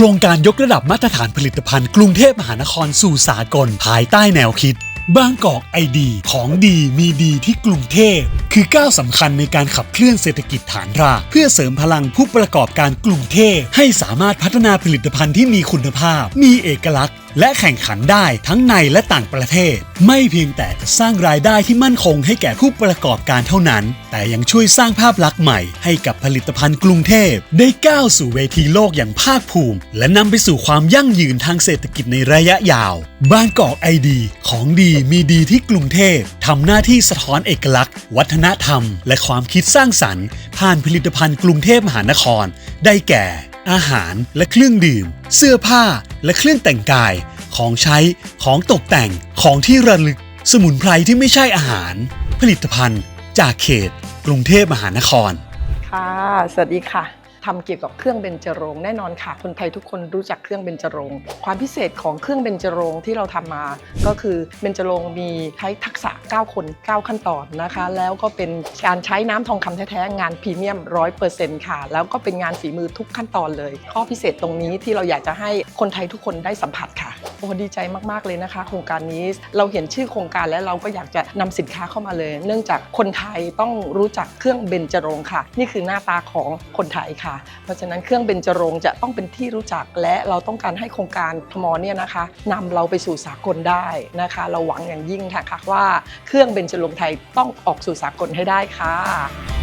ครงการยกระดับมาตรฐานผลิตภัณฑ์กรุงเทพมหานครสู่สากลภายใต้แนวคิดบางกอกไอดีของดีมีดีที่กรุงเทพ คือก้าวสำคัญในการขับเคลื่อนเศรษฐกิจฐานรากเพื่อเสริมพลังผู้ประกอบการกรุงเทพ ให้สามารถพัฒนาผลิตภัณฑ์ที่มีคุณภาพ มีเอกลักษณ์ และแข่งขันได้ทั้งในและต่างประเทศ ไม่เพียงแต่จะสร้างรายได้ที่มั่นคงให้แก่ผู้ประกอบการเท่านั้น แต่ยังช่วยสร้างภาพลักษณ์ใหม่ให้กับผลิตภัณฑ์กรุงเทพ ได้ก้าวสู่เวทีโลกอย่างภาคภูมิ และนำไปสู่ความยั่งยืนทางเศรษฐกิจในระยะยาวบางกอกไอดีของดีมีดีที่กรุงเทพทำหน้าที่สะท้อนเอกลักษณ์ วัฒนธรรม และความคิดสร้างสรรค์ ผ่านผลิตภัณฑ์กรุงเทพมหานคร ได้แก่ อาหารและเครื่องดื่ม เสื้อผ้าและเครื่องแต่งกาย ของใช้ของตกแต่งของที่ระลึก สมุนไพรที่ไม่ใช่อาหาร ผลิตภัณฑ์จากเขต กรุงเทพมหานคร ค่ะ สวัสดีค่ะทำเกี่ยวกับเครื่องเบญจรงค์แน่นอนค่ะ คนไทยทุกคนรู้จักเครื่องเบญจรงค์ความพิเศษของเครื่องเบญจรงค์ที่เราทำมา ก็คือเบญจรงค์มีใช้ทักษะ 9 คน 9 ขั้นตอนนะคะ แล้วก็เป็นการใช้น้ำทองคำแท้ๆงานพรีเมียม100%ค่ะ แล้วก็เป็นงานฝีมือทุกขั้นตอนเลย ข้อพิเศษตรงนี้ที่เราอยากจะให้คนไทยทุกคนได้สัมผัสค่ะ โอ้ดีใจมาก ๆ เลยนะคะ โครงการนี้เราเห็นชื่อโครงการแล้วเราก็อยากจะนำสินค้าเข้ามาเลย เนื่องจากคนไทยต้องรู้จักเครื่องเบญจรงค่ะ นี่คือหน้าตาของคนไทยค่ะ เพราะฉะนั้นเครื่องเบญจรงจะต้องเป็นที่รู้จักและเราต้องการให้โครงการพมเนี่ยนะคะนำเราไปสู่สากลได้นะคะ เราหวังอย่างยิ่งค่ะว่าเครื่องเบญจรงไทยต้องออกสู่สากลให้ได้ค่ะ